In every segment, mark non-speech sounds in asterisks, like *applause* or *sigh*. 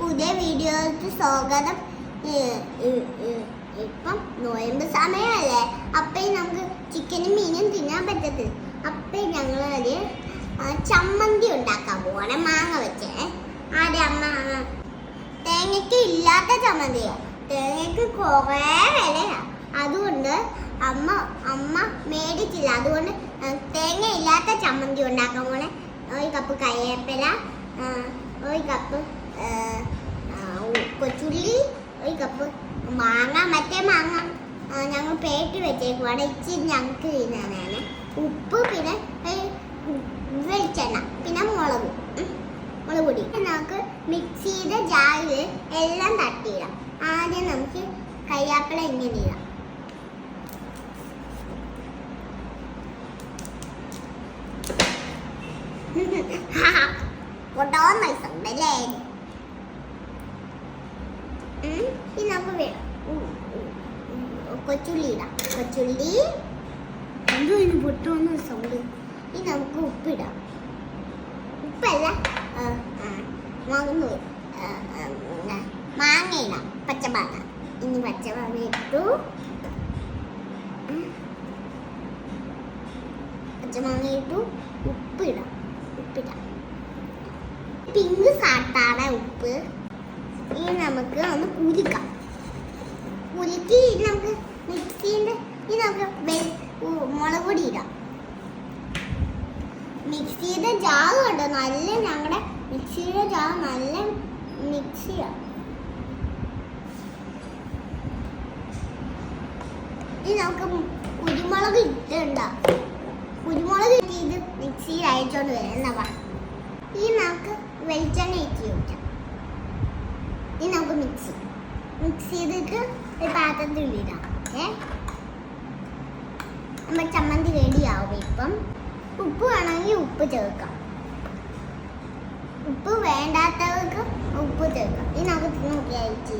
പുതിയ വീഡിയോക്ക് സ്വാഗതം. ഇപ്പം നോയമ്പ് സമയമല്ലേ. അപ്പം നമുക്ക് ചിക്കനും മീനും തിന്നാൻ പറ്റത്തില്ല അപ്പം അത് ചമ്മന്തി ഉണ്ടാക്കാൻ പോവാണ് മാങ്ങ വെച്ച്. ആരെ അമ്മ തേങ്ങയ്ക്ക് ഇല്ലാത്ത ചമ്മന്തിയോ. തേങ്ങയ്ക്ക് കുറേ വിലയാണ് അതുകൊണ്ട് അമ്മ അമ്മ മേടിച്ചില്ല. അതുകൊണ്ട് തേങ്ങ ഇല്ലാത്ത ചമ്മന്തി ഉണ്ടാക്കാൻ പോണേ ഒരു കപ്പ് കയ്യേപ്പില ഒരു കപ്പ് കൊച്ചുള്ളി ഒരു കപ്പ് മാങ്ങ മറ്റേ മാങ്ങ. ഞങ്ങൾ പേട്ടി വെച്ചേക്കുവാണ് ഇച്ചിരി ഞങ്ങൾക്ക് തിന്നാനാണ്. ഉപ്പ് പിന്നെ വെളിച്ചെണ്ണ പിന്നെ മുളക്. മുളക് പൊടി. നമുക്ക് മിക്സിയുടെ ജാറിൽ എല്ലാം തട്ടിയിടാം. ആദ്യം നമുക്ക് കയ്യാപ്പിള ഇങ്ങനെ ഇടാം. *laughs* കൊട്ടോ നൈസ് ഇനി നമുക്ക് വേ- ഉം, ഉം, ഉം, കൊച്ചുള്ളി ഇടാം. കൊച്ചുള്ളി. എന്തോ ഇതിന് പൊട്ടുമെന്ന് സൗണ്ട്. ഇനി നമുക്ക് ഉപ്പിടാം. ഉപ്പല്ല. മറന്നു മാങ്ങ ഇടാം. പച്ചമാങ്ങ. ഇനി പച്ചമാങ്ങ ഇട്ടു. പച്ചമാങ്ങ ഇട്ടു. ഉപ്പിടാം. ഉപ്പിടാം. പിങ്ക് സാട്ടാണ് ഉപ്പ്. ഇനി നമുക്ക് ഒന്ന് ഇനി നമുക്ക് മിക്സിന്റെ ഇനി നമുക്ക് മുളക് പൊടി ഇടാം. മിക്സിയുടെ ജാറ് കണ്ടോ? നല്ല ഞങ്ങളുടെ മിക്സിയുടെ ജാവ് നല്ല മിക്സിയാണ് ഇനി നമുക്ക് കുരുമുളക് ഇട്ടുണ്ട കുരുമുളക് ഇത് മിക്സിയിൽ അയച്ചോണ്ട് വരാം. എന്നാ വാ ഇനി നമുക്ക് വെളിച്ചെണ്ണ ഇട്ട് ചോദിക്കാം ഇനി നമുക്ക് മിക്സി മിക്സ് ചെയ്തിട്ട് ഒരു പാത്രത്തിൽ ഇടാം. ഏ? നമ്മൾ ചമ്മന്തി റെഡി ആവും ഇപ്പം. ഉപ്പ് വേണമെങ്കിൽ ഉപ്പ് ചേർക്കാം. ഉപ്പ് വേണ്ടാത്തവർക്ക് ഉപ്പ് ചേർക്കാം. തിന്ന് നോക്കിയായിട്ട്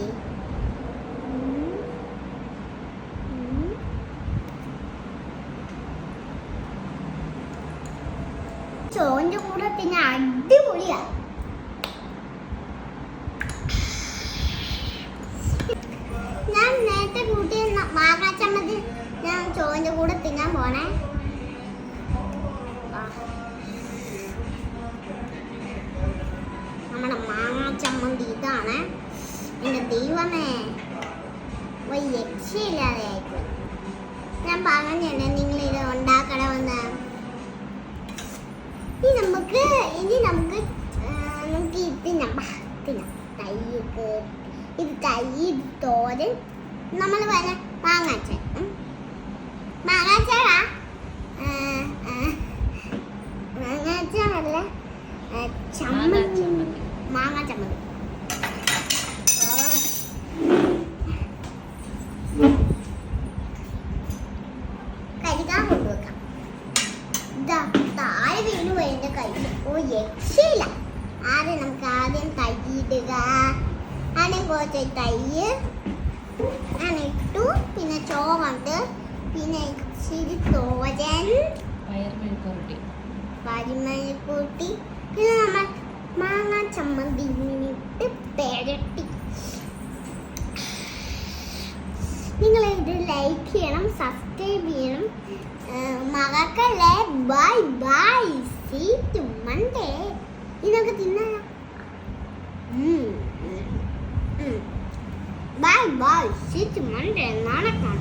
ചോറിന്റെ കൂടെ പിന്നെ അടിപൊളിയാ. ചമ്മന്തി ഇതാണ് എന്റെ ദൈവമേ ഒരു രക്ഷയില്ലാതെ ആയിപ്പോയി. ഞാൻ പറഞ്ഞല്ലേ നിങ്ങൾ ഇത് ഉണ്ടാക്കണമെന്ന്. ഇനി നമുക്ക് ഇനി നമുക്ക് നമുക്ക് ഇത് തിന്നാം തൈക്ക് ഇത് തൈ തോരൻ. നമ്മൾ പറഞ്ഞ മാങ്ങാച്ച മാങ്ങാച്ചാടാ മാങ്ങാച്ചാടല്ല ചമ്മന്തി ചമ്മന്തി. മാങ്ങാ ചമ്മന്തി കഴിക്കാൻ കൊണ്ടുവെക്കാം. ഇതാ താഴെ വീണു പോയി എന്റെ കയ്യിൽ ഓ രക്ഷയില്ല ആദ്യം നമുക്ക് ആദ്യം തൈയിടുക? ആദ്യം കുറച്ച് തൈ ഞാൻ ഇട്ടു. പിന്നെ ചോറുണ്ട്. പിന്നെ ഇച്ചിരി തോരൻ. കരിമണിക്കൂട്ടി പിന്നെ നമ്മൾ മാങ്ങ ചമ്മന്തി ഇട്ട് പെരട്ടി. നിങ്ങൾ ഇത് ലൈക്ക് ചെയ്യണം സബ്സ്ക്രൈബ് മറക്കല്ലേ bye bye see to Monday ഇതൊക്കെ തിന്നാ bye bye see to Monday നടക്കാം